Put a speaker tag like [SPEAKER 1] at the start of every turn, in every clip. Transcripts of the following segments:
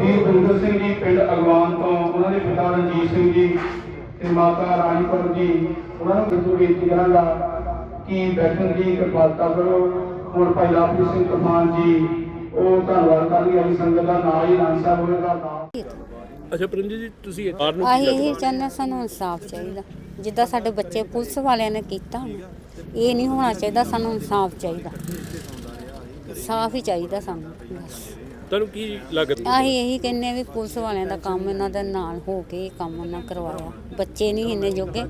[SPEAKER 1] ਵੀਰ ਬਿੰਦਰ ਸਿੰਘ ਜੀ ਪਿੰਡ ਅਗਵਾਨ ਤੋਂ ਉਹਨਾਂ ਦੇ ਪਿਤਾ ਰਣਜੀਤ ਸਿੰਘ ਜੀ ਤੇ ਮਾਤਾ ਰਾਜਪੁਰ ਜੀ ਉਹਨਾਂ ਨੂੰ ਬਿੰਦੂ ਬੇਨਤੀ ਕਰਾਂਗਾ ਕਿ ਬੈਠਣ ਦੀ ਕਿਰਪਾਲਤਾ ਕਰੋ। ਹੁਣ ਭਾਈ ਲਾਪੀ ਸਿੰਘ ਕਮਾਨ ਜੀ ਉਹ ਧੰਨਵਾਦ ਕਰਨੀ ਵਾਲੀ ਸੰਗਤ ਦਾ ਨਾਮ ਹੀ ਨਾਮ ਸਾਹਿਬ ਹੋਵੇਗਾ
[SPEAKER 2] ਅੱਛਾ ਪ੍ਰਿੰਜੀ ਜੀ ਤੁਸੀਂ ਇਤਾਰ ਨੂੰ
[SPEAKER 3] ਆਹੀ ਇਹ ਚਾਹੁੰਦੇ ਸਾਨੂੰ ਇਨਸਾਫ ਚਾਹੀਦਾ। ਜਿੱਦਾਂ ਸਾਡੇ ਬੱਚੇ ਪੁਲਿਸ ਵਾਲਿਆਂ ਨੇ ਕੀਤਾ ਇਹ ਨਹੀਂ ਹੋਣਾ ਚਾਹੀਦਾ ਸਾਨੂੰ ਇਨਸਾਫ ਚਾਹੀਦਾ। ਇਨਸਾਫ ਹੀ ਚਾਹੀਦਾ ਸਾਨੂੰ
[SPEAKER 2] ਤੁਹਾਨੂੰ ਕੀ ਲੱਗਦਾ?
[SPEAKER 3] ਆਹੀ ਇਹੀ ਕਹਿੰਦੇ ਹਾਂ ਵੀ ਪੁਲਿਸ ਵਾਲਿਆਂ ਦਾ ਕੰਮ ਇਹਨਾਂ ਦੇ ਨਾਲ ਹੋ ਕੇ ਇਹ ਕੰਮ ਉਹਨਾਂ ਕਰਵਾਇਆ। ਬੱਚੇ ਨਹੀਂ ਇੰਨੇ ਜੋਗੇ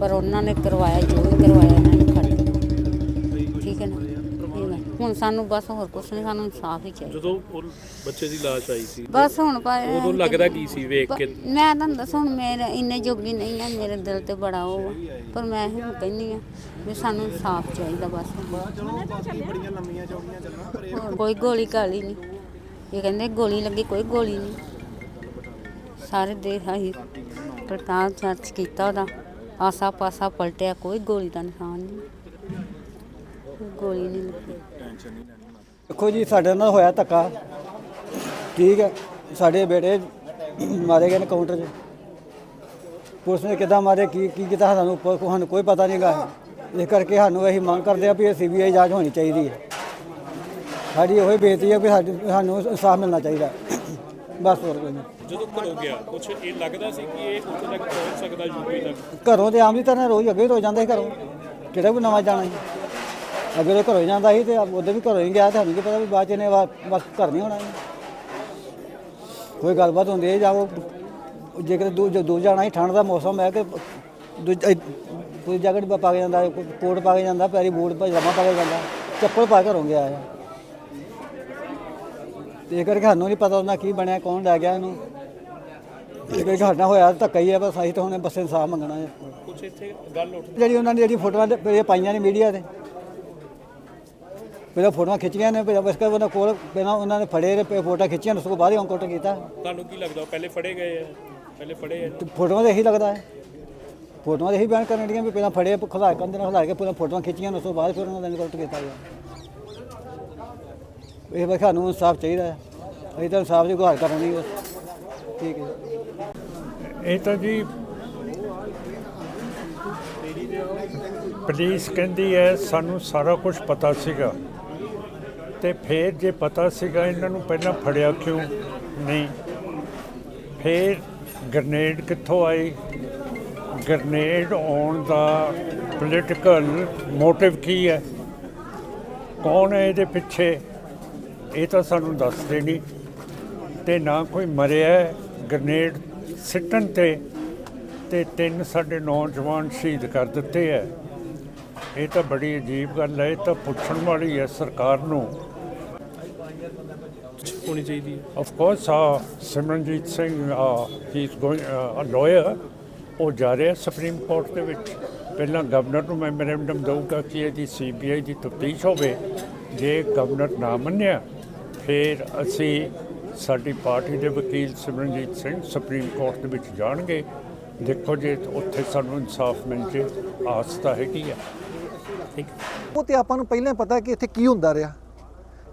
[SPEAKER 3] ਪਰ ਉਹਨਾਂ ਨੇ ਕਰਵਾਇਆ ਜੋ ਵੀ ਕਰਵਾਇਆ ਇਹਨਾਂ ਨੇ ਖੜੇ ਠੀਕ ਹੈ ਨਾ? ਇਹ ਗੱਲ। ਹੁਣ ਸਾਨੂੰ ਬਸ ਹੋਰ ਕੁਛ ਨਹੀਂ ਸਾਨੂੰ ਇਨਸਾਫ ਹੀ ਚਾਹੀਦਾ।
[SPEAKER 2] ਜਦੋਂ ਉਹ ਬੱਚੇ ਦੀ ਲਾਸ਼ ਆਈ ਸੀ
[SPEAKER 3] ਬਸ ਹੁਣ ਭਾਵੇਂ
[SPEAKER 2] ਉਦੋਂ ਲੱਗਦਾ ਕੀ ਸੀ ਵੇਖ ਕੇ?
[SPEAKER 3] ਮੈਂ ਤੁਹਾਨੂੰ ਦੱਸਾਂ ਹੁਣ ਮੇਰੇ ਇੰਨੇ ਜੋਗੀ ਨਹੀਂ ਆ ਮੇਰੇ ਦਿਲ ਤੇ ਬੜਾ ਉਹ ਆ ਪਰ ਮੈਂ ਹੁਣ ਕਹਿੰਦੀ ਆ ਵੀ ਸਾਨੂੰ ਇਨਸਾਫ ਚਾਹੀਦਾ ਬਸ। ਹੋਰ ਕੋਈ ਗੋਲੀ ਕਾਲੀ ਨਹੀਂ। ਇਹ ਕਹਿੰਦੇ ਗੋਲੀ ਲੱਗੀ, ਕੋਈ ਗੋਲੀ ਨਹੀਂ। ਸਾਰੇ ਦੇਖ ਆਹੀ ਪ੍ਰਤਾਪ ਚਰਚ ਕੀਤਾ ਉਹਦਾ। ਆਸਾ ਪਾਸਾ ਪਲਟਿਆ, ਕੋਈ ਗੋਲੀ ਦਾ ਨਿਸ਼ਾਨ ਨਹੀਂ। ਗੋਲੀ ਨਹੀਂ ਲੱਗੀ।
[SPEAKER 4] ਦੇਖੋ ਜੀ, ਸਾਡੇ ਨਾਲ ਹੋਇਆ ਧੱਕਾ। ਠੀਕ ਹੈ, ਸਾਡੇ ਬੇਟੇ ਮਾਰੇ ਗਏ ਨੇ ਕਾਊਂਟਰ 'ਚ। ਪੁਲਿਸ ਨੇ ਕਿੱਦਾਂ ਮਾਰੇ, ਕੀ ਕੀ ਕੀਤਾ ਸਾਨੂੰ ਸਾਨੂੰ ਕੋਈ ਪਤਾ ਨਹੀਂਗਾ ਇਸ ਕਰਕੇ ਸਾਨੂੰ ਅਸੀਂ ਮੰਗ ਕਰਦੇ ਆ ਵੀ ਇਹ ਸੀਬੀਆਈ ਜਾਂਚ ਹੋਣੀ ਚਾਹੀਦੀ ਹੈ। ਸਾਡੀ ਉਹੀ ਬੇਨਤੀ ਹੈ ਵੀ ਸਾਡੀ ਸਾਨੂੰ ਇਨਸਾਫ ਮਿਲਣਾ ਚਾਹੀਦਾ। ਬਸ ਹੋਰ ਕੋਈ ਨਹੀਂ।
[SPEAKER 2] ਜਦੋਂ ਘਰੋਂ ਗਿਆ ਕੁਛ ਇਹ ਲੱਗਦਾ ਸੀ ਕਿ ਇਹ ਉੱਥੇ ਤੱਕ ਪਹੁੰਚ ਸਕਦਾ ਯੂਪੀ ਤੱਕ?
[SPEAKER 4] ਘਰੋਂ ਤੇ ਆਮ ਦੀ ਤਰ੍ਹਾਂ ਰੋਜ਼ ਅੱਗੇ ਰੋ ਜਾਂਦਾ ਸੀ ਘਰੋਂ। ਕਿਹੜਾ ਕੋਈ ਨਵਾਂ ਜਾਣਾ ਸੀ। ਅੱਗੇ ਤਾਂ ਘਰੋਂ ਹੀ ਜਾਂਦਾ ਸੀ ਤੇ ਉਹਦੇ ਵੀ ਘਰੋਂ ਹੀ ਗਿਆ ਤੇ ਸਾਨੂੰ ਕੀ ਪਤਾ ਵੀ ਬਾਅਦ ਚ ਇਹਨੇ ਵਾ- ਬਸ ਘਰ ਨਹੀਂ ਹੋਣਾ। ਇਹਨੇ। ਕੋਈ ਗੱਲਬਾਤ ਹੁੰਦੀ ਹੈ ਜਾਓ। ਜੇਕਰ ਦੂ ਜੋ ਦੂਰ ਜਾਣਾ ਹੀ ਠੰਡ ਦਾ ਮੌਸਮ ਹੈ ਕਿ ਦੂਜ- ਕੋਈ ਜੈਕਟ ਪਾ ਕੇ ਜਾਂਦਾ ਕੋਈ ਕੋਟ ਪਾ ਕੇ ਜਾਂਦਾ ਪੈਰੀ ਬੂਟ ਪਜਾਮਾ ਪਾ ਕੇ ਜਾਂਦਾ ਚੱਪਲ ਪਾ ਕੇ ਘਰੋਂ ਗਿਆ ਇਹ ਕਰਕੇ ਸਾਨੂੰ ਨਹੀਂ ਪਤਾ ਉਹਨਾਂ ਕੀ ਬਣਿਆ ਕੌਣ ਲੈ ਗਿਆ ਇਹਨੂੰ। ਇਹ ਕਰਕੇ ਸਾਡਾ ਹੋਇਆ ਧੱਕਾ ਹੀ ਹੈ ਬਸ ਅਸੀਂ ਤਾਂ ਹੁਣ ਬਸ ਇਨਸਾਫ ਮੰਗਣਾ ਹੈ।
[SPEAKER 2] ਕੁਛ ਇੱਥੇ ਗੱਲ ਉੱਠ
[SPEAKER 4] ਜਿਹੜੀ ਉਹਨਾਂ ਨੇ ਜਿਹੜੀ ਫੋਟੋਆਂ ਤੇ ਇਹ ਪਾਈਆਂ ਨੇ ਮੀਡੀਆ ਤੇ। ਪਹਿਲਾਂ ਫੋਟੋਆਂ ਖਿੱਚੀਆਂ ਨੇ ਫਿਰ ਬਸ ਕਰ ਉਹਨਾਂ ਕੋਲ ਪਹਿਲਾਂ ਉਹਨਾਂ ਨੇ ਫੜੇ ਤੇ ਫੋਟੋ ਖਿੱਚੀਆਂ ਉਸ ਤੋਂ ਬਾਅਦ ਹੀ ਅੰਕੁਟ ਕੀਤਾ।
[SPEAKER 2] ਤੁਹਾਨੂੰ ਕੀ ਲੱਗਦਾ ਉਹ ਪਹਿਲੇ ਫੜੇ ਗਏ ਆ? ਪਹਿਲੇ ਫੜੇ ਆ?
[SPEAKER 4] ਤੇ ਫੋਟੋਆਂ ਤਾਂ ਇਹੀ ਲੱਗਦਾ ਹੈ। ਫੋਟੋਆਂ ਤਾਂ ਇਹੀ ਬਿਆਨ ਕਰਨ ਦੀਆਂ ਵੀ ਪਹਿਲਾਂ ਫੜੇ ਖੁਲਾ ਕੰਦੇ ਨਾਲ ਖੁਲਾ ਕੇ ਪਹਿਲਾਂ ਫੋਟੋਆਂ ਖਿੱਚੀਆਂ ਉਸ ਤੋਂ ਬਾਅਦ ਫਿਰ ਉਹਨਾਂ ਦਾ ਅੰਕੁਟ ਕੀਤਾ ਗਿਆ ਇਹ ਬਸ ਸਾਨੂੰ ਇਨਸਾਫ ਚਾਹੀਦਾ ਹੈ। ਅਸੀਂ ਤਾਂ ਇਨਸਾਫ ਦੀ ਗੁਹਾਰ ਕਰਨ ਬਸ ਠੀਕ ਹੈ।
[SPEAKER 5] ਇਹ ਤਾਂ ਜੀ ਪੁਲਿਸ ਕਹਿੰਦੀ ਹੈ, ਸਾਨੂੰ ਸਾਰਾ ਕੁਝ ਪਤਾ ਸੀਗਾ। ਤੇ ਫਿਰ ਜੇ ਪਤਾ ਸੀਗਾ, ਇਹਨਾਂ ਨੂੰ ਪਹਿਲਾਂ ਫੜਿਆ ਕਿਉਂ ਨਹੀਂ? ਫਿਰ ਗ੍ਰਨੇਡ ਕਿੱਥੋਂ ਆਈ ਗ੍ਰਨੇਡ ਆਉਣ ਦਾ ਪੋਲੀਟੀਕਲ ਮੋਟਿਵ ਕੀ ਹੈ? ਕੌਣ ਹੈ ਇਹਦੇ ਪਿੱਛੇ? ਇਹ ਤਾਂ ਸਾਨੂੰ ਦੱਸਦੇ ਨਹੀਂ। ਤੇ ਨਾ ਕੋਈ ਮਰਿਆ। ਗ੍ਰਨੇਡ ਸਿੱਟਣ ਤੇ ਤੇ ਤਿੰਨ ਸਾਡੇ ਨੌਜਵਾਨ ਸ਼ਹੀਦ ਕਰ ਦਿੱਤੇ ਹੈ। ਇਹ ਤਾਂ ਬੜੀ ਅਜੀਬ ਗੱਲ ਹੈ ਇਹ ਤਾਂ ਪੁੱਛਣ ਵਾਲੀ ਹੈ ਸਰਕਾਰ ਨੂੰ।
[SPEAKER 2] ਹੋਣੀ ਚਾਹੀਦੀ ਹੈ।
[SPEAKER 5] Of course ah Simranjeet Singh he is going a liar ਉਹ ਜਾ ਰਿਹਾ ਸੁਪਰੀਮ ਕੋਰਟ ਦੇ ਵਿੱਚ। ਪਹਿਲਾਂ ਗਵਰਨਰ ਨੂੰ ਮੈਮੋਰੈਂਡਮ ਦਊਗਾ ਕਿ ਇਹਦੀ ਸੀਬੀਆਈ ਦੀ ਤਫਤੀਸ਼ ਹੋਵੇ ਜੇ ਗਵਰਨਰ ਨਾ ਮੰਨਿਆ। ਫਿਰ ਅਸੀਂ ਸਾਡੀ ਪਾਰਟੀ ਦੇ ਵਕੀਲ ਸਿਮਰਨਜੀਤ ਸਿੰਘ ਸੁਪਰੀਮ ਕੋਰਟ ਦੇ ਵਿੱਚ ਜਾਣਗੇ। ਦੇਖੋ ਜੇ ਉੱਥੇ ਸਾਨੂੰ ਇਨਸਾਫ ਮਿਲ ਜੇ, ਆਸ ਤਾਂ ਹੈਗੀ ਆ।
[SPEAKER 2] ਠੀਕ
[SPEAKER 6] ਉਹ ਤੇ ਆਪਾਂ ਨੂੰ ਪਹਿਲਾਂ ਪਤਾ ਕਿ ਇੱਥੇ ਕੀ ਹੁੰਦਾ ਰਿਹਾ।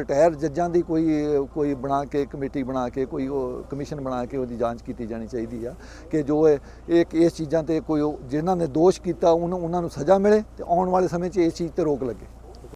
[SPEAKER 6] ਰਿਟਾਇਰ ਜੱਜਾਂ ਦੀ ਕੋਈ ਕੋਈ ਬਣਾ ਕੇ, ਕਮੇਟੀ ਬਣਾ ਕੇ, ਕੋਈ ਉਹ ਕਮਿਸ਼ਨ ਬਣਾ ਕੇ ਉਹਦੀ ਜਾਂਚ ਕੀਤੀ ਜਾਣੀ ਚਾਹੀਦੀ ਆ ਕਿ ਜੋ ਇਹ ਇਸ ਚੀਜ਼ਾਂ ਤੇ ਕੋਈ ਉਹ- ਜਿਨ੍ਹਾਂ ਨੇ ਦੋਸ਼ ਕੀਤਾ, ਉਹਨੂੰ, ਉਹਨਾਂ ਨੂੰ ਸਜ਼ਾ ਮਿਲੇ ਤੇ ਆਉਣ ਵਾਲੇ ਸਮੇਂ 'ਚ ਇਸ ਚੀਜ਼ ਤੇ ਰੋਕ ਲੱਗੇ।